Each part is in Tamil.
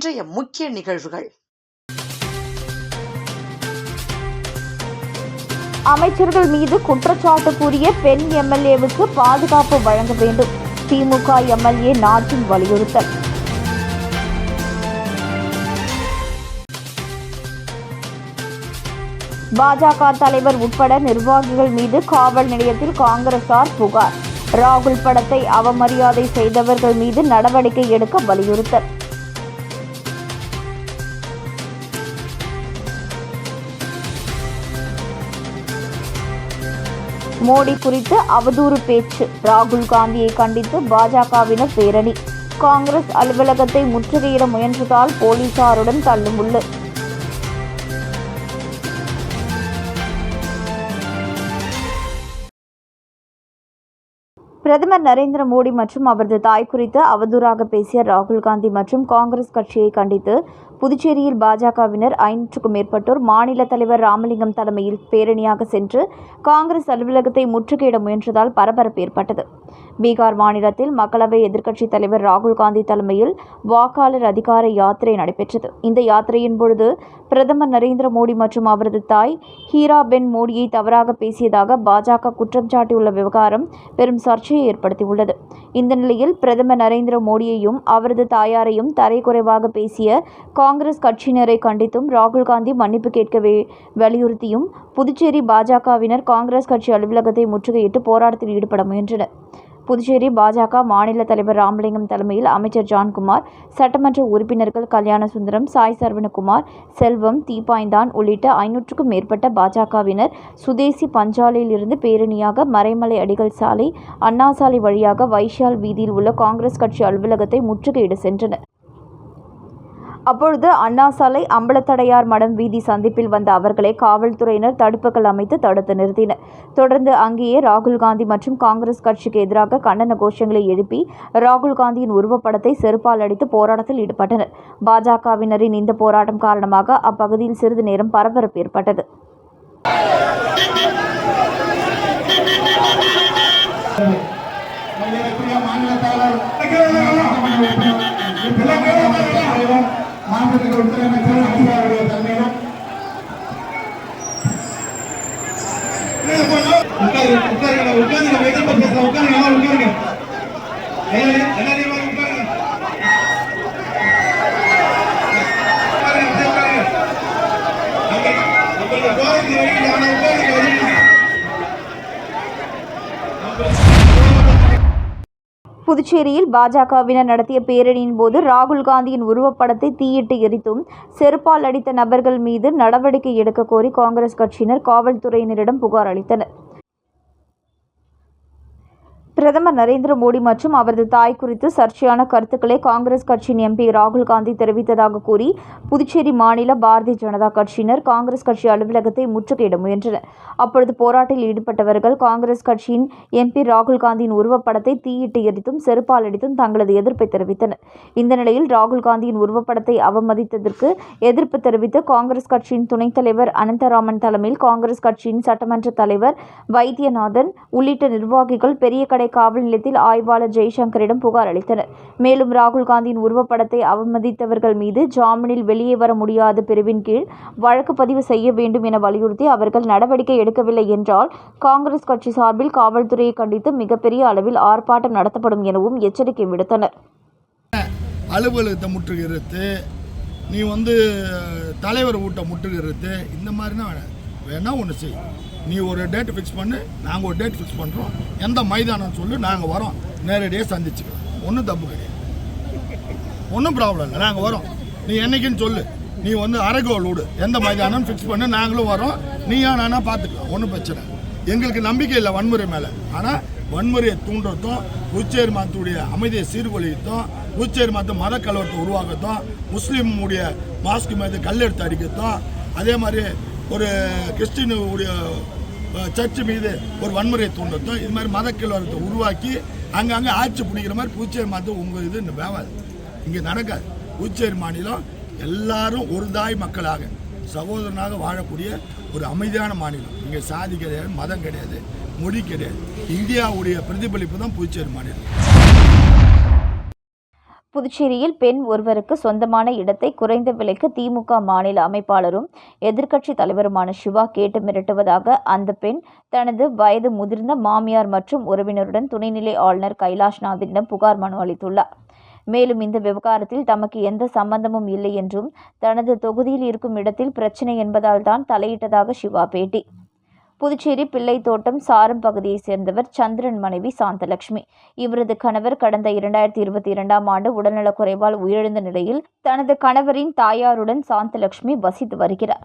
இன்றைய முக்கிய நிகழ்வுகள். அமைச்சர்கள் மீது குற்றச்சாட்டு கூறிய பெண் எம்எல்ஏவுக்கு பாதுகாப்பு வழங்க வேண்டும். திமுக எம்எல்ஏ நாட்டின் வலியுறுத்தல். பாஜக தலைவர் உட்பட நிர்வாகிகள் மீது காவல் நிலையத்தில் காங்கிரசார் புகார். ராகுல் படத்தை அவமரியாதை செய்தவர்கள் மீது நடவடிக்கை எடுக்க வலியுறுத்தல். மோடி குறித்து அவதூறு பேச்சு. ராகுல் காந்தியை கண்டித்து பாஜகவினர் பேரணி. காங்கிரஸ் அலுவலகத்தை முற்றுகையிட முயன்றதால் போலீசாருடன் தள்ளுமுள்ளு. பிரதமர் நரேந்திர மோடி மற்றும் அவரது தாய் குறித்து அவதூறாக பேசிய ராகுல் காந்தி மற்றும் காங்கிரஸ் கட்சியை கண்டித்து புதுச்சேரியில் பாஜகவினர் ஐநூற்றுக்கும் மேற்பட்டோர் மாநில தலைவர் ராமலிங்கம் தலைமையில் பேரணியாக சென்று காங்கிரஸ் அலுவலகத்தை முற்றுகையிட முயன்றதால் பரபரப்பு ஏற்பட்டது. பீகார் மாநிலத்தில் மக்களவை எதிர்க்கட்சித் தலைவர் ராகுல் காந்தி தலைமையில் வாக்காளர் அதிகார யாத்திரை நடைபெற்றது. இந்த யாத்திரையின் பொழுது பிரதமர் நரேந்திர மோடி மற்றும் அவரது தாய் ஹீராபென் மோடியை தவறாக பேசியதாக பாஜக குற்றம் சாட்டியுள்ள விவகாரம் பெரும் சர்ச்சையை ஏற்படுத்தியுள்ளது. இந்த நிலையில் பிரதமர் நரேந்திர மோடியையும் அவரது தாயாரையும் தரைக்குறைவாக பேசிய காங்கிரஸ் கட்சியினரை கண்டித்தும் ராகுல் காந்தி மன்னிப்பு கேட்க வலியுறுத்தியும் புதுச்சேரி பாஜகவினர் காங்கிரஸ் கட்சி அலுவலகத்தை முற்றுகையிட்டு போராட்டத்தில் ஈடுபட முயன்றனர். புதுச்சேரி பாஜக மாநில தலைவர் ராமலிங்கம் தலைமையில் அமைச்சர் ஜான்குமார் சட்டமன்ற உறுப்பினர்கள் கல்யாண சுந்தரம் சாய் சரவணகுமார் செல்வம் தீபாய்ந்தான் உள்ளிட்ட ஐநூற்றுக்கும் மேற்பட்ட பாஜகவினர் சுதேசி பஞ்சாலையிலிருந்து பேரணியாக மறைமலை அடிகள் சாலை அண்ணா சாலை வழியாக வைஷால் வீதியில் உள்ள காங்கிரஸ் கட்சி அலுவலகத்தை முற்றுகையிட சென்றனர். அப்பொழுது அண்ணா சாலை அம்பலத்தடையார் மடம் வீதி சந்திப்பில் வந்த அவர்களை காவல்துறையினர் தடுப்புகள் அமைத்து தடுத்து நிறுத்தினர். தொடர்ந்து அங்கேயே ராகுல் காந்தி மற்றும் காங்கிரஸ் கட்சிக்கு எதிராக கண்டன கோஷங்களை எழுப்பி ராகுல் காந்தியின் உருவப்படத்தை செருப்பால் அடித்து போராட்டத்தில் ஈடுபட்டனர். பாஜகவினரின் இந்த போராட்டம் காரணமாக அப்பகுதியில் சிறிது நேரம் பரபரப்பு ஏற்பட்டது. மாநில தலைவர் மாநிலத்துக்கு உள்துறை அமைச்சர் அமித்ஷாவுடைய தலைமையிலும் உட்காருங்க உட்காருங்க உட்காருங்க எதிர்ப்பு உட்காருங்க எல்லாம் உட்காருங்க. எல்லாரையும் உட்காருங்க. உங்களுக்கு கோரிக்கை வைக்கல ஆனா உட்காருங்க புதுச்சேரியில் பாஜகவினர் நடத்திய பேரணியின் போது ராகுல் காந்தியின் உருவப்படத்தை தீயிட்டு எரித்தும் செருப்பால் அடித்த நபர்கள் மீது நடவடிக்கை எடுக்க கோரி காங்கிரஸ் கட்சியினர் காவல்துறையினரிடம் புகார் அளித்தனர். பிரதமர் நரேந்திர மோடி மற்றும் அவரது தாய் குறித்து சர்ச்சையான கருத்துக்களை காங்கிரஸ் கட்சியின் எம்பி ராகுல் காந்தி தெரிவித்ததாக கூறி புதுச்சேரி மாநில பாரதிய ஜனதா கட்சியினர் காங்கிரஸ் கட்சி அலுவலகத்தை முற்றுகையிட முயன்றனர். அப்பொழுது போராட்டத்தில் ஈடுபட்டவர்கள் காங்கிரஸ் கட்சியின் எம்பி ராகுல் காந்தியின் உருவப்படத்தை தீயிட்டு எரித்தும் செருப்பால் அடித்தும் தங்களது எதிர்ப்பை தெரிவித்தனர். இந்த நிலையில் ராகுல் காந்தியின் உருவப்படத்தை அவமதித்ததற்கு எதிர்ப்பு தெரிவித்து காங்கிரஸ் கட்சியின் துணைத் தலைவர் அனந்தராமன் தலைமையில் காங்கிரஸ் கட்சியின் சட்டமன்ற தலைவர் வைத்தியநாதன் உள்ளிட்ட நிர்வாகிகள் பெரிய கடை காவல் நிலையத்தில் ஆய்வாளர் ஜெய்சங்கரிடம் புகார் அளித்தனர். மேலும் ராகுல் காந்தியின் உருவப்படத்தை அவமதித்தவர்கள் மீது ஜாமீனில் வெளியே வர முடியாத பிரிவின் கீழ் வழக்கு பதிவு செய்ய வேண்டும் என வலியுறுத்தி அவர்கள் நடவடிக்கை எடுக்கவில்லை என்றால் காங்கிரஸ் கட்சி சார்பில் காவல்துறையை கண்டித்து மிகப்பெரிய அளவில் ஆர்ப்பாட்டம் நடத்தப்படும் எனவும் எச்சரிக்கை விடுத்தனர். அலுவலகத்தை முற்றுகிறது நீ வந்து தலைவர் வீட்டை முற்றுகிறது இந்த மாதிரி தான் வேணா ஒன்று செய். நீ ஒரு டேட் ஃபிக்ஸ் பண்ணு நாங்கள் ஒரு டேட் ஃபிக்ஸ் பண்ணுறோம் எந்த மைதானம் சொல்லு நாங்கள் வரோம். நேரடியாக சந்திச்சுக்கலாம். ஒன்றும் தப்பு கிடையாது. ஒன்றும் ப்ராப்ளம் இல்லை. நாங்கள் வரோம். நீ என்னைக்குன்னு சொல்லு. நீ வந்து அரைகோல் விடு. எந்த மைதானம் ஃபிக்ஸ் பண்ணு நாங்களும் வரோம். நீயா நானா பார்த்துக்கலாம் ஒன்றும் பிரச்சனை எங்களுக்கு நம்பிக்கை இல்லை வன்முறை மேலே. ஆனால் வன்முறையை தூண்டுறதும் உச்சேரி மாதத்துடைய அமைதியை சீர்குலைத்தும் உச்சேரி மாதத்து மத கலவரத்தை உருவாக்கத்தும் முஸ்லீமுடைய மாஸ்க் மீது கல்லெடுத்து அடிக்கிறதும் அதே மாதிரி ஒரு கிறிஸ்டினுடைய சர்ச்சு மீது ஒரு வன்முறையை தூண்டுறதும் இது மாதிரி மத கிழவரத்தை உருவாக்கி அங்கங்கே ஆட்சி பிடிக்கிற மாதிரி புதுச்சேரி மாதம் உங்கள் இது இந்த வேவாது இங்கே நடக்காது. புதுச்சேரி மாநிலம் எல்லாரும் ஒரு தாய் மக்களாக சகோதரனாக வாழக்கூடிய ஒரு அமைதியான மாநிலம். இங்கே சாதி கிடையாது மதம் கிடையாது மொழி கிடையாது. இந்தியாவுடைய பிரதிபலிப்பு தான் புதுச்சேரி மாநிலம். புதுச்சேரியில் பெண் ஒருவருக்கு சொந்தமான இடத்தை குறைந்த விலைக்கு திமுக மாநில அமைப்பாளரும் எதிர்க்கட்சி தலைவருமான சிவா கேட்டு மிரட்டுவதாக அந்த பெண் தனது வயது முதிர்ந்த மாமியார் மற்றும் உறவினருடன் துணைநிலை ஆளுநர் கைலாஷ்நாதிடம் புகார் மனு அளித்துள்ளார். மேலும் இந்த விவகாரத்தில் தமக்கு எந்த சம்பந்தமும் இல்லை என்றும் தனது தொகுதியில் இருக்கும் இடத்தில் பிரச்சினை என்பதால் தான் தலையிட்டதாக சிவா பேட்டி. புதுச்சேரி பிள்ளைத்தோட்டம் சாரம் பகுதியைச் சேர்ந்தவர் சந்திரன் மனைவி சாந்தலட்சுமி. இவரது கணவர் கடந்த இரண்டாயிரத்தி இருபத்தி இரண்டாம் ஆண்டு உடல்நலக்குறைவால் உயிரிழந்த நிலையில் தனது கணவரின் தாயாருடன் சாந்தலட்சுமி வசித்து வருகிறார்.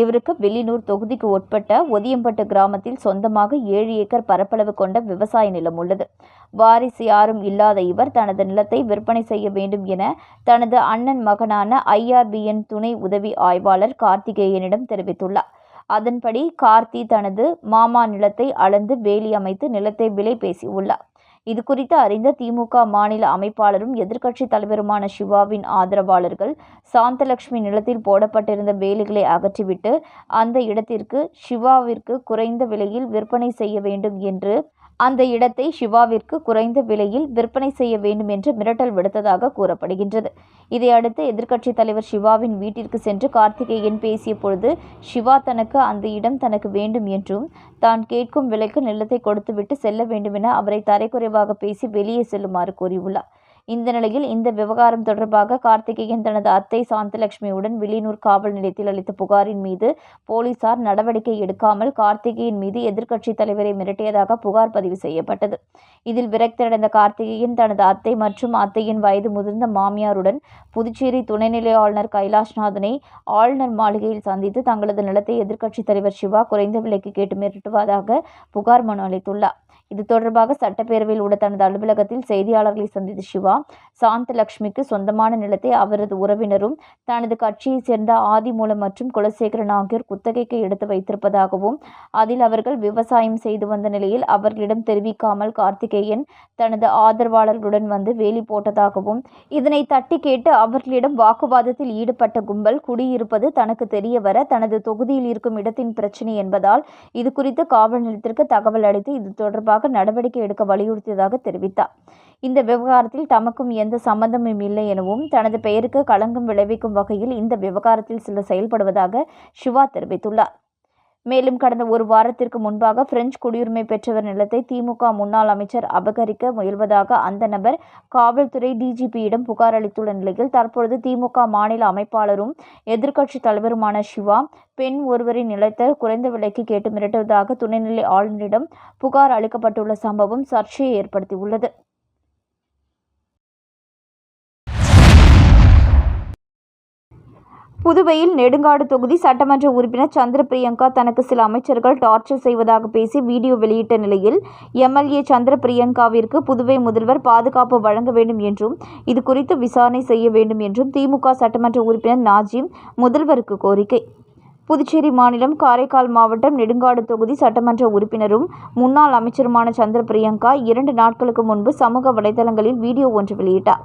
இவருக்கு வெள்ளினூர் தொகுதிக்கு உட்பட்ட ஒதியம்பட்டு கிராமத்தில் சொந்தமாக ஏழு ஏக்கர் பரப்பளவு கொண்ட விவசாய நிலம் உள்ளது. வாரிசு யாரும் இல்லாத இவர் தனது நிலத்தை விற்பனை செய்ய வேண்டும் என தனது அண்ணன் மகனான ஐஆர்பிஎன் துணை உதவி ஆய்வாளர் கார்த்திகேயனிடம் தெரிவித்துள்ளார். அதன்படி கார்த்தி தனது மாமா நிலத்தை அளந்து வேலி அமைத்து நிலத்தை விலை பேசியுள்ளார். இது குறித்து அறிந்த திமுக மாநில அமைப்பாளரும் எதிர்க்கட்சி தலைவருமான சிவாவின் ஆதரவாளர்கள் சாந்தலட்சுமி நிலத்தில் போடப்பட்டிருந்த வேலிகளை அகற்றிவிட்டு அந்த இடத்திற்கு சிவாவிற்கு குறைந்த விலையில் விற்பனை செய்ய வேண்டும் என்று அந்த இடத்தை சிவாவிற்கு குறைந்த விலையில் விற்பனை செய்ய வேண்டும் என்று மிரட்டல் விடுத்ததாக கூறப்படுகின்றது. இதையடுத்து எதிர்க்கட்சித் தலைவர் சிவாவின் வீட்டிற்கு சென்று கார்த்திகேயன் பேசிய பொழுது சிவா தனக்கு அந்த இடம் தனக்கு வேண்டும் என்றும் தான் கேட்கும் விலைக்கு நிலத்தை கொடுத்துவிட்டு செல்ல வேண்டும் என அவரை தரைக்குறைவாக பேசி வெளியே செல்லுமாறு கூறியுள்ளார். இந்த நிலையில் இந்த விவகாரம் தொடர்பாக கார்த்திகேயன் தனது அத்தை சாந்தலட்சுமியுடன் வில்லியனூர் காவல் நிலையத்தில் அளித்த புகாரின் மீது போலீசார் நடவடிக்கை எடுக்காமல் கார்த்திகேயன் மீது எதிர்க்கட்சித் தலைவரை மிரட்டியதாக புகார் பதிவு செய்யப்பட்டது. இதில் விரக்தியடைந்த கார்த்திகேயன் தனது அத்தை மற்றும் அத்தையின் வயது முதிர்ந்த மாமியாருடன் புதுச்சேரி துணைநிலை ஆளுநர் கைலாஷ்நாதனை ஆளுநர் மாளிகையில் சந்தித்து தங்களது நிலத்தை எதிர்க்கட்சித் தலைவர் சிவா குறைந்த விலைக்கு கேட்டு மிரட்டுவதாக புகார் மனு அளித்துள்ளார். இது தொடர்பாக சட்டப்பேரவையில் உள்ள தனது அலுவலகத்தில் செய்தியாளர்களை சந்தித்த சிவா சாந்தலட்சுமிக்கு சொந்தமான நிலத்தை அவரது உறவினரும் தனது கட்சியைச் சேர்ந்த ஆதிமூலம் மற்றும் குலசேகரன் ஆகியோர் குத்தகைக்கு எடுத்து வைத்திருப்பதாகவும் அதில் அவர்கள் விவசாயம் செய்து வந்த நிலையில் அவர்களிடம் தெரிவிக்காமல் கார்த்திகேயன் தனது ஆதரவாளர்களுடன் வந்து வேலி போட்டதாகவும் இதனை தட்டி கேட்டு அவர்களிடம் வாக்குவாதத்தில் ஈடுபட்ட கும்பல் குடியிருப்பது தனக்கு தெரிய வர தனது தொகுதியில் இருக்கும் இடத்தின் பிரச்சினை என்பதால் இது குறித்து காவல் நிலையத்திற்கு தகவல் அளித்து இது தொடர்பாக நடவடிக்கை எடுக்க வலியுறுத்தியதாக தெரிவித்தார். இந்த விவகாரத்தில் தமக்கும் எந்த சம்பந்தமும் இல்லை எனவும் தனது பெயருக்கு களங்கம் விளைவிக்கும் வகையில் இந்த விவகாரத்தில் சிலர் செயல்படுவதாக சிவா தெரிவித்துள்ளார். மேலும் கடந்த ஒரு வாரத்திற்கு முன்பாக பிரெஞ்சு குடியுரிமை பெற்றவர் நிலத்தை திமுக முன்னாள் அமைச்சர் அபகரிக்க முயல்வதாக அந்த நபர் காவல்துறை டிஜிபியிடம் புகார் அளித்துள்ள நிலையில் தற்பொழுது திமுக மாநில அமைப்பாளரும் எதிர்க்கட்சித் தலைவருமான சிவா பெண் ஒருவரின் நிலத்தை குறைந்த விலைக்கு கேட்டு மிரட்டுவதாக துணைநிலை ஆளுநரிடம் புகார் அளிக்கப்பட்டுள்ள சம்பவம் சர்ச்சையை ஏற்படுத்தியுள்ளது. புதுவையில் நெடுங்காடு தொகுதி சட்டமன்ற உறுப்பினர் சந்திர பிரியங்கா தனக்கு சில அமைச்சர்கள் டார்ச்சர் செய்வதாக பேசி வீடியோ வெளியிட்ட நிலையில் எம்எல்ஏ சந்திர பிரியங்காவிற்கு புதுவை முதல்வர் பாதுகாப்பு வழங்க வேண்டும் என்றும் இது குறித்து விசாரணை செய்ய வேண்டும் என்றும் திமுக சட்டமன்ற உறுப்பினர் நாஜிம் முதல்வருக்கு கோரிக்கை. புதுச்சேரி மாநிலம் காரைக்கால் மாவட்டம் நெடுங்காடு தொகுதி சட்டமன்ற உறுப்பினரும் முன்னாள் அமைச்சருமான சந்திர பிரியங்கா இரண்டு நாட்களுக்கு முன்பு சமூக வலைதளங்களில் வீடியோ ஒன்று வெளியிட்டார்.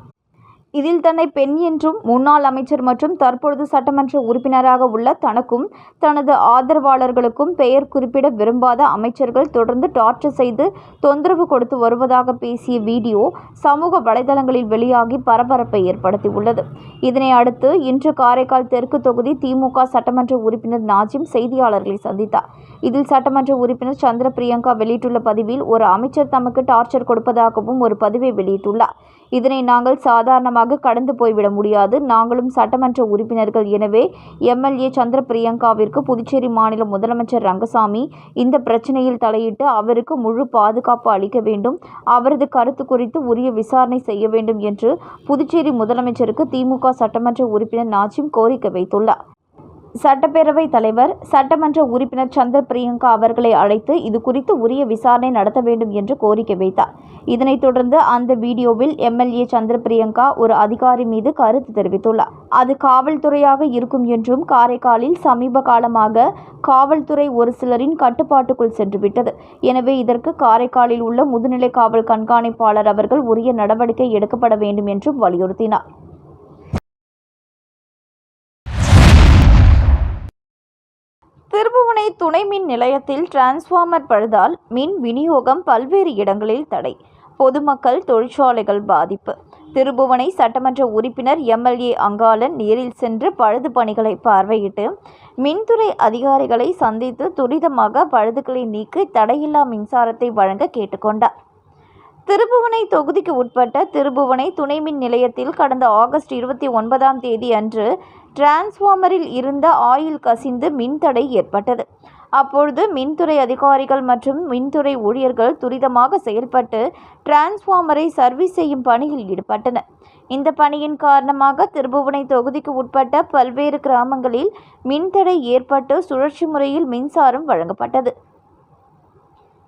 இதில் தன்னை பெண் என்றும் முன்னாள் அமைச்சர் மற்றும் தற்பொழுது சட்டமன்ற உறுப்பினராக உள்ள தனக்கும் தனது ஆதரவாளர்களுக்கும் பெயர் குறிப்பிட விரும்பாத அமைச்சர்கள் தொடர்ந்து டார்ச்சர் செய்து தொந்தரவு கொடுத்து வருவதாக பேசிய வீடியோ சமூக வலைதளங்களில் வெளியாகி பரபரப்பை ஏற்படுத்தியுள்ளது. இதனை அடுத்து இன்று காரைக்கால் தெற்கு தொகுதி திமுக சட்டமன்ற உறுப்பினர் நாஜிம் செய்தியாளர்களை சந்தித்தார். இதில் சட்டமன்ற உறுப்பினர் சந்திர பிரியங்கா வெளியிட்டுள்ள பதிவில் ஒரு அமைச்சர் தமக்கு டார்ச்சர் கொடுப்பதாகவும் ஒரு பதிவை வெளியிட்டுள்ளார். இதனை நாங்கள் சாதாரணமாக கடந்து போய்விட முடியாது. நாங்களும் சட்டமன்ற உறுப்பினர்கள். எனவே எம்எல்ஏ சந்திர பிரியங்காவிற்கு புதுச்சேரி மாநில முதலமைச்சர் ரங்கசாமி இந்த பிரச்சனையில் தலையிட்டு அவருக்கு முழு பாதுகாப்பு அளிக்க வேண்டும். அவரது கருத்து குறித்து உரிய விசாரணை செய்ய வேண்டும் என்று புதுச்சேரி முதலமைச்சருக்கு திமுக சட்டமன்ற உறுப்பினர் நாஜிம் கோரிக்கை வைத்துள்ளார். சட்டப்பேரவை தலைவர் சட்டமன்ற உறுப்பினர் சந்திர பிரியங்கா அவர்களை அழைத்து இது குறித்து உரிய விசாரணை நடத்த வேண்டும் என்று கோரிக்கை வைத்தார். இதனைத் தொடர்ந்து அந்த வீடியோவில் எம்எல்ஏ சந்திர பிரியங்கா ஒரு அதிகாரி மீது கருத்து தெரிவித்துள்ளார். அது காவல்துறையாக இருக்கும் என்றும் காரைக்காலில் சமீப காலமாக காவல்துறை ஒரு சிலரின் கட்டுப்பாட்டுக்குள் சென்றுவிட்டது. எனவே இதற்கு காரைக்காலில் உள்ள முதுநிலை காவல் கண்காணிப்பாளர் அவர்கள் உரிய நடவடிக்கை எடுக்கப்பட வேண்டும் என்றும் வலியுறுத்தினார். திருபுவனை துணை மின் நிலையத்தில் டிரான்ஸ்ஃபார்மர் பழுதால் மின் விநியோகம் பல்வேறு இடங்களில் தடை. பொதுமக்கள் தொழிற்சாலைகள் பாதிப்பு. திருபுவனை சட்டமன்ற உறுப்பினர் எம்எல்ஏ அங்காளன் நேரில் சென்று பழுது பணிகளை பார்வையிட்டு மின்துறை அதிகாரிகளை சந்தித்து துரிதமாக பழுதுகளை நீக்கி தடையில்லா மின்சாரத்தை வழங்க கேட்டுக்கொண்டார். திருபுவனை தொகுதிக்கு உட்பட்ட திருபுவனை துணை மின் நிலையத்தில் கடந்த ஆகஸ்ட் இருபத்தி ஒன்பதாம் தேதி அன்று டிரான்ஸ்ஃபார்மரில் இருந்த ஆயில் கசிந்து மின்தடை ஏற்பட்டது. அப்பொழுது மின்துறை அதிகாரிகள் மற்றும் மின்துறை ஊழியர்கள் துரிதமாக செயல்பட்டு டிரான்ஸ்ஃபார்மரை சர்வீஸ் செய்யும் பணியில் ஈடுபட்டனர். இந்த பணியின் காரணமாக திருபுவனை தொகுதிக்கு உட்பட்ட பல்வேறு கிராமங்களில் மின்தடை ஏற்பட்டு சுழற்சி முறையில் மின்சாரம் வழங்கப்பட்டது.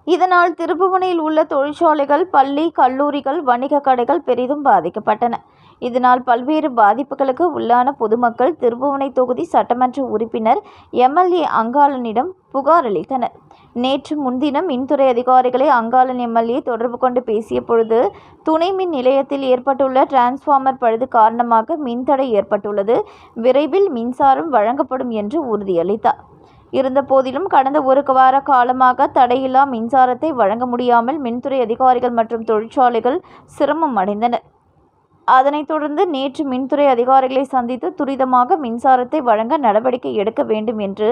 இதனால் திருப்புவனையில் உள்ள தொழிற்சாலைகள் பள்ளி கல்லூரிகள் வணிக கடைகள் பெரிதும் பாதிக்கப்பட்டன. இதனால் பல்வேறு பாதிப்புகளுக்கு உள்ளான பொதுமக்கள் திருப்புவனை தொகுதி சட்டமன்ற உறுப்பினர் எம்எல்ஏ அங்காளனிடம் புகார் அளித்தனர். நேற்று முன்தினம் மின்துறை அதிகாரிகளை அங்காளன் எம்எல்ஏ தொடர்பு கொண்டு பேசிய பொழுது துணை மின் நிலையத்தில் ஏற்பட்டுள்ள டிரான்ஸ்ஃபார்மர் பழுது காரணமாக மின்தடை ஏற்பட்டுள்ளது. விரைவில் மின்சாரம் வழங்கப்படும் என்று உறுதியளித்தார். இருந்தபோதிலும் கடந்த ஒரு வார காலமாக தடையில்லா மின்சாரத்தை வழங்க முடியாமல் மின்துறை அதிகாரிகள் மற்றும் தொழிற்சாலைகள் சிரமம் அடைந்தனர் அதனைத் தொடர்ந்து நேற்று மின்துறை அதிகாரிகளை சந்தித்து துரிதமாக மின்சாரத்தை வழங்க நடவடிக்கை எடுக்க வேண்டும் என்று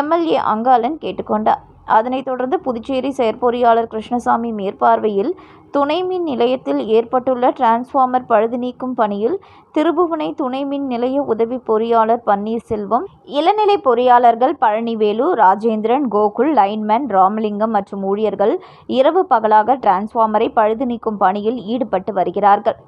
எம்எல்ஏ அங்காளன் கேட்டுக்கொண்டார். அதனைத் தொடர்ந்து புதுச்சேரி செயற்பொறியாளர் கிருஷ்ணசாமி மேற்பார்வையில் துணை மின் நிலையத்தில் ஏற்பட்டுள்ள டிரான்ஸ்ஃபார்மர் பழுது நீக்கும் பணியில் திருபுவனை துணை மின் நிலைய உதவி பொறியாளர் பன்னீர்செல்வம் இளநிலை பொறியாளர்கள் பழனிவேலு ராஜேந்திரன் கோகுல் லைன்மேன் ராமலிங்கம் மற்றும் ஊழியர்கள் இரவு பகலாக டிரான்ஸ்ஃபார்மரை பழுது நீக்கும் பணியில் ஈடுபட்டு வருகிறார்கள்.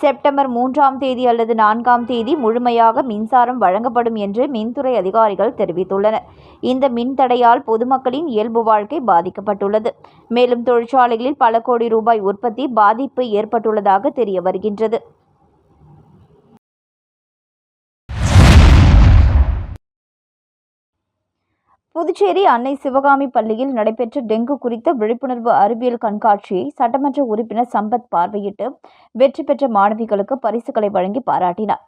செப்டம்பர் மூன்றாம் தேதி அல்லது நான்காம் தேதி முழுமையாக மின்சாரம் வழங்கப்படும் என்று மின்துறை அதிகாரிகள் தெரிவித்துள்ளனர். இந்த மின்தடையால் பொதுமக்களின் இயல்பு வாழ்க்கை பாதிக்கப்பட்டுள்ளது. மேலும் தொழிற்சாலைகளில் பல கோடி ரூபாய் உற்பத்தி பாதிப்பு ஏற்பட்டுள்ளதாக தெரிய வருகின்றது. புதுச்சேரி அன்னை சிவகாமி பள்ளியில் நடைபெற்ற டெங்கு குறித்த விழிப்புணர்வு அறிவியல் கண்காட்சியை சட்டமன்ற உறுப்பினர் சம்பத் பார்வையிட்டு வெற்றி பெற்ற மாணவிகளுக்கு பரிசுகளை வழங்கி பாராட்டினார்.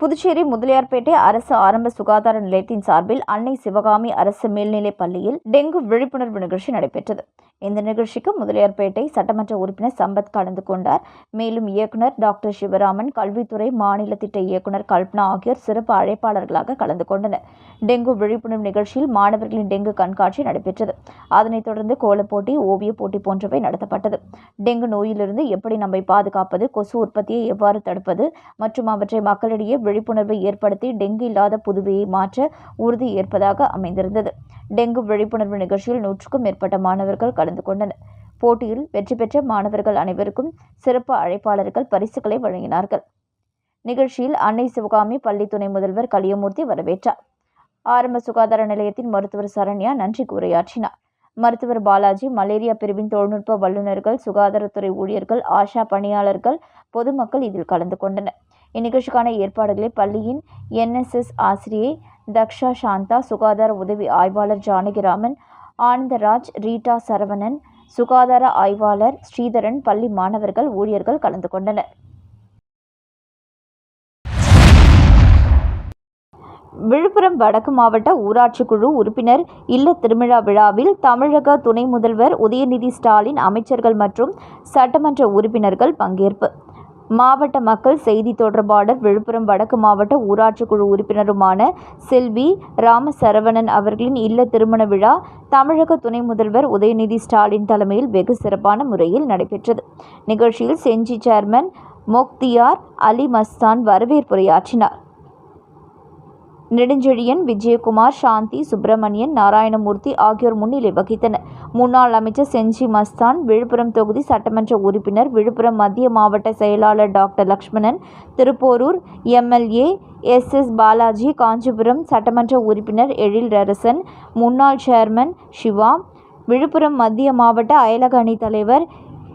புதுச்சேரி முதலியார்பேட்டை அரசு ஆரம்ப சுகாதார நிலையத்தின் சார்பில் அன்னை சிவகாமி அரசு மேல்நிலைப் பள்ளியில் டெங்கு விழிப்புணர்வு நிகழ்ச்சி நடைபெற்றது. இந்த நிகழ்ச்சிக்கு முதலியார்பேட்டை சட்டமன்ற உறுப்பினர் சம்பத் கலந்து கொண்டார். மேலும் இயக்குனர் டாக்டர் சிவராமன் கல்வித்துறை மாநில திட்ட இயக்குனர் கல்பனா ஆகியோர் சிறப்பு அழைப்பாளர்களாக கலந்து கொண்டனர். டெங்கு விழிப்புணர்வு நிகழ்ச்சியில் மாணவர்களின் டெங்கு கண்காட்சி நடைபெற்றது. அதனைத் தொடர்ந்து கோலப்போட்டி ஓவியப் போட்டி போன்றவை நடத்தப்பட்டது. டெங்கு நோயிலிருந்து எப்படி நம்மை பாதுகாப்பது கொசு உற்பத்தியை எவ்வாறு தடுப்பது மற்றும் அவற்றை மக்களிடையே விழிப்புணர்வை ஏற்படுத்தி டெங்கு இல்லாத புதுவையை மாற்ற உறுதி ஏற்பதாக அமைந்திருந்தது. டெங்கு விழிப்புணர்வு நிகழ்ச்சியில் நூற்றுக்கும் மேற்பட்ட மாணவர்கள் கலந்து கொண்டனர். போட்டியில் வெற்றி பெற்ற மாணவர்கள் அனைவருக்கும் சிறப்பு அழைப்பாளர்கள் பரிசுகளை வழங்கினார்கள். நிகழ்ச்சியில் அன்னை சிவகாமி பள்ளி துணை முதல்வர் கலியமூர்த்தி வரவேற்றார். ஆரம்ப சுகாதார நிலையத்தின் மருத்துவர் சரண்யா நன்றி உரையாற்றினார் மருத்துவர் பாலாஜி மலேரியா பிரிவின் தொழில்நுட்ப வல்லுநர்கள் சுகாதாரத்துறை ஊழியர்கள் ஆஷா பணியாளர்கள் பொதுமக்கள் இதில் கலந்து கொண்டனர். இந்நிகழ்ச்சிக்கான ஏற்பாடுகளை பள்ளியின் என்எஸ்எஸ் ஆசிரியை தக்ஷா சாந்தா சுகாதார உதவி ஆய்வாளர் ஜானகிராமன் ஆனந்தராஜ் ரீட்டா சரவணன் சுகாதார ஆய்வாளர் ஸ்ரீதரன் பள்ளி மாணவர்கள் ஊழியர்கள் கலந்து கொண்டனர். விழுப்புரம் வடக்கு மாவட்ட ஊராட்சி குழு உறுப்பினர் இல்ல திருவிழா விழாவில் தமிழக துணை முதல்வர் உதயநிதி ஸ்டாலின் அமைச்சர்கள் மற்றும் சட்டமன்ற உறுப்பினர்கள் பங்கேற்பு. மாவட்ட மக்கள் செய்தி தொடர்பாளர் விழுப்புரம் வடக்கு மாவட்ட ஊராட்சி குழு உறுப்பினருமான செல்வி ராமசரவணன் அவர்களின் இல்ல திருமண விழா தமிழக துணை முதல்வர் உதயநிதி ஸ்டாலின் தலைமையில் வெகு சிறப்பான முறையில் நடைபெற்றது. நிகழ்ச்சியில் செஞ்சி சேர்மன் மொக்தியார் அலி மஸ்தான் வரவேற்புரையாற்றினார். நெடுஞ்செழியன் விஜயகுமார் சாந்தி சுப்பிரமணியன் நாராயணமூர்த்தி ஆகியோர் முன்னிலை வகித்தனர். முன்னாள் அமைச்சர் செஞ்சி மஸ்தான் விழுப்புரம் தொகுதி சட்டமன்ற உறுப்பினர் விழுப்புரம் மத்திய மாவட்ட செயலாளர் doctor Lakshmanan Thiruporur MLA S S Balaji Kanchipuram சட்டமன்ற உறுப்பினர் எழில்ரரசன் முன்னாள் சேர்மன் சிவா விழுப்புரம் மத்திய மாவட்ட அயலக அணி தலைவர்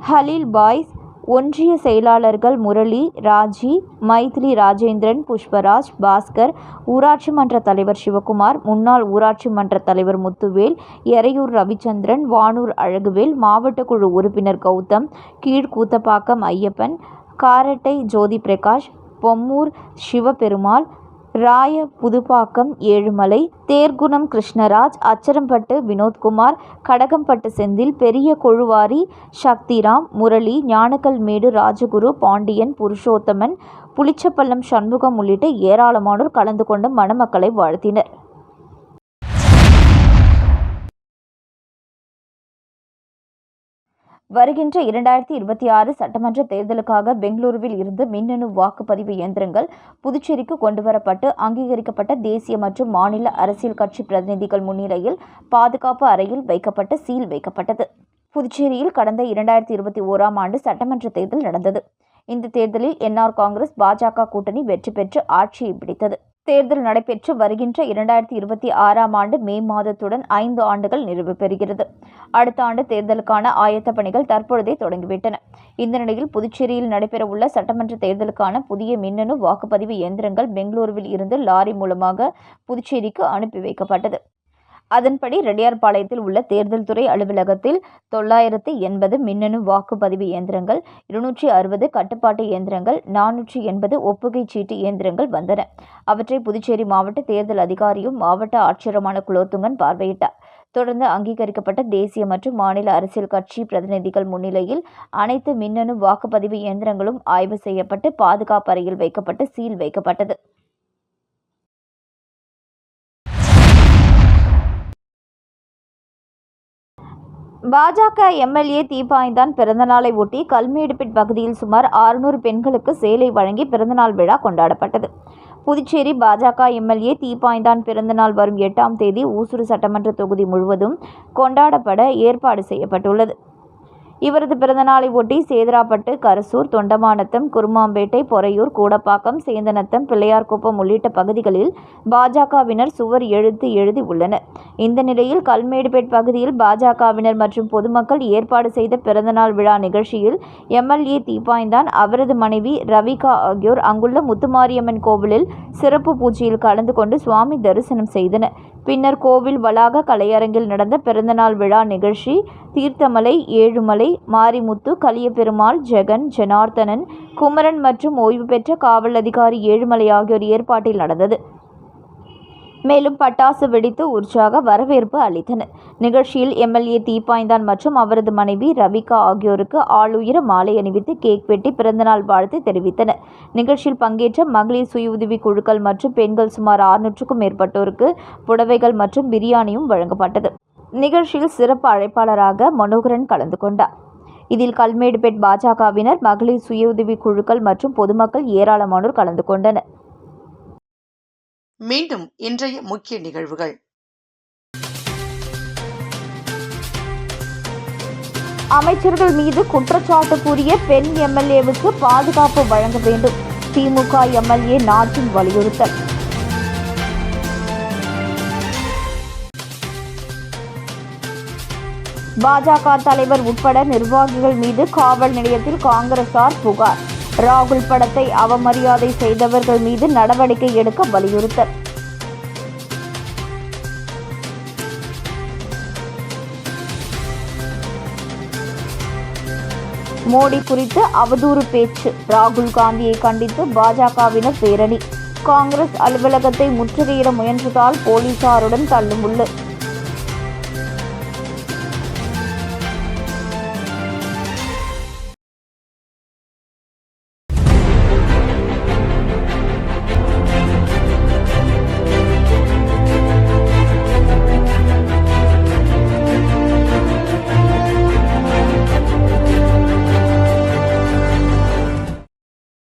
ஹலீல் பாய்ஸ் ஒன்றிய செயலாளர்கள் முரளி ராஜி மைதிலி ராஜேந்திரன் புஷ்பராஜ் பாஸ்கர் ஊராட்சி மன்ற தலைவர் சிவகுமார் முன்னாள் ஊராட்சி மன்ற தலைவர் முத்துவேல் எறையூர் ரவிச்சந்திரன் வானூர் அழகுவேல் மாவட்ட குழு உறுப்பினர் கௌதம் கீழ்கூத்தப்பாக்கம் ஐயப்பன் காரட்டை ஜோதி பிரகாஷ் பொம்மூர் சிவபெருமாள் ராய புதுப்பாக்கம் ஏழுமலை தேர்குணம் கிருஷ்ணராஜ் அச்சரம்பட்டு வினோத்குமார் கடகம்பட்டு செந்தில் பெரிய கொழுவாரி சக்திராம் முரளி ஞானக்கல்மேடு ராஜகுரு பாண்டியன் புருஷோத்தமன் புளிச்சப்பள்ளம் சண்முகம் உள்ளிட்ட ஏராளமானோர் கலந்து கொண்டு மணமக்களை வாழ்த்தினர். வருகின்ற இரண்டாயிரத்தி இருபத்தி ஆறு சட்டமன்ற தேர்தலுக்காக பெங்களூருவில் இருந்து மின்னணு வாக்குப்பதிவு இயந்திரங்கள் புதுச்சேரிக்கு கொண்டுவரப்பட்டு அங்கீகரிக்கப்பட்ட தேசிய மற்றும் மாநில அரசியல் கட்சி பிரதிநிதிகள் முன்னிலையில் பாதுகாப்பு அறையில் வைக்கப்பட்ட சீல் வைக்கப்பட்டது. புதுச்சேரியில் கடந்த இரண்டாயிரத்தி இருபத்தி ஓராம் ஆண்டு சட்டமன்ற தேர்தல் நடந்தது. இந்த தேர்தலில் என்ஆர் காங்கிரஸ் பாஜக கூட்டணி வெற்றி பெற்று ஆட்சியை பிடித்தது. தேர்தல் நடைபெற்று வருகின்ற இரண்டாயிரத்தி இருபத்தி ஆறாம் ஆண்டு மே மாதத்துடன் ஐந்து ஆண்டுகள் நிறைவு பெறுகிறது. அடுத்த ஆண்டு தேர்தலுக்கான ஆயத்த பணிகள் தற்பொழுதே தொடங்கிவிட்டன. இந்த நிலையில் புதுச்சேரியில் நடைபெறவுள்ள சட்டமன்ற தேர்தலுக்கான புதிய மின்னணு வாக்குப்பதிவு இயந்திரங்கள் பெங்களூருவில் இருந்து லாரி மூலமாக புதுச்சேரிக்கு அனுப்பி வைக்கப்பட்டது. அதன்படி ரெட்டியார்பாளையத்தில் உள்ள தேர்தல் துறை அலுவலகத்தில் தொள்ளாயிரத்து எண்பது மின்னணு வாக்குப்பதிவு இயந்திரங்கள் இருநூற்றி அறுபது கட்டுப்பாட்டு இயந்திரங்கள் நானூற்றி எண்பது ஒப்புகைச் சீட்டு இயந்திரங்கள் வந்தன. அவற்றை புதுச்சேரி மாவட்ட தேர்தல் அதிகாரியும் மாவட்ட ஆட்சியருமான குலோத்துங்கன் பார்வையிட்டார். தொடர்ந்து அங்கீகரிக்கப்பட்ட தேசிய மற்றும் மாநில அரசியல் கட்சி பிரதிநிதிகள் முன்னிலையில் அனைத்து மின்னணு வாக்குப்பதிவு இயந்திரங்களும் ஆய்வு செய்யப்பட்டு பாதுகாப்பு அறையில் வைக்கப்பட்டு சீல் வைக்கப்பட்டது. பாஜக எம்எல்ஏ தீபாய்ந்தான் பிறந்தநாளை ஒட்டி கல்மேடுபிட் பகுதியில் சுமார் 600 பெண்களுக்கு சேலை வழங்கி பிறந்தநாள் விழா கொண்டாடப்பட்டது. புதுச்சேரி பாஜக எம்எல்ஏ தீபாய்ந்தான் பிறந்தநாள் வரும் எட்டாம் தேதி ஊசுறு சட்டமன்ற தொகுதி முழுவதும் கொண்டாடப்பட ஏற்பாடு செய்யப்பட்டுள்ளது. இவரது பிறந்தநாளை ஒட்டி சேதராப்பட்டு கரசூர் தொண்டமானத்தம் குருமாம்பேட்டை பொறையூர் கூடப்பாக்கம் சேந்தனத்தம் பிள்ளையார்குப்பம் உள்ளிட்ட பகுதிகளில் பாஜகவினர் சுவர் எழுத்து எழுதி உள்ளனர். இந்த நிலையில் கல்மேடுபேட் பகுதியில் பாஜகவினர் மற்றும் பொதுமக்கள் ஏற்பாடு செய்த பிறந்தநாள் விழா நிகழ்ச்சியில் எம்எல்ஏ தீபாய்ந்தான் அவரது மனைவி ரவிகா ஆகியோர் அங்குள்ள முத்துமாரியம்மன் கோவிலில் சிறப்பு பூஜையில் கலந்து கொண்டு சுவாமி தரிசனம் செய்தனர். பின்னர் கோவில் வளாக கலையரங்கில் நடந்த பிறந்தநாள் விழா நிகழ்ச்சி தீர்த்தமலை ஏழுமலை மாரிமுத்து கலியபெருமாள் ஜெகன் ஜனார்த்தனன் குமரன் மற்றும் ஓய்வு பெற்ற காவல் அதிகாரி ஏழுமலை ஆகியோர் ஏற்பாட்டில் நடந்தது. மேலும் பட்டாசு வெடித்து உற்சாக வரவேற்பு அளித்தனர். நிகழ்ச்சியில் எம்எல்ஏ தீப்பாய்ந்தான் மற்றும் அவரது மனைவி ரவிகா ஆகியோருக்கு ஆளுயர மாலை அணிவித்து கேக் வெட்டி பிறந்தநாள் வாழ்த்து தெரிவித்தனர். நிகழ்ச்சியில் பங்கேற்ற மகளிர் சுய உதவி குழுக்கள் மற்றும் பெண்கள் சுமார் ஆறுநூற்றுக்கும் மேற்பட்டோருக்கு புடவைகள் மற்றும் பிரியாணியும் வழங்கப்பட்டது. நிகழ்ச்சியில் சிறப்பு அழைப்பாளராக மனோகரன் கலந்து கொண்டார். இதில் கல்மேடுபேட் பாஜகவினர் மகளிர் சுய உதவி குழுக்கள் மற்றும் பொதுமக்கள் ஏராளமானோர் கலந்து கொண்டனர். மீண்டும் இன்றைய முக்கிய நிகழ்வுகள். அமைச்சர்கள் மீது குற்றச்சாட்டு கூறிய பெண் எம்எல்ஏவுக்கு பாதுகாப்பு வழங்க வேண்டும். திமுக எம்எல்ஏ நாட்டின் வலியுறுத்தல். பாஜக தலைவர் உட்பட நிர்வாகிகள் மீது காவல் நிலையத்தில் காங்கிரசார் புகார். ராகுல் படத்தை அவமரியாதை செய்தவர்கள் மீது நடவடிக்கை எடுக்க வலியுறுத்தல். மோடி குறித்து அவதூறு பேச்சு. ராகுல் காந்தியை கண்டித்து பாஜகவினர் பேரணி. காங்கிரஸ் அலுவலகத்தை முற்றுகையிட முயன்றதால் போலீசாருடன் தள்ளுமுள்ளு.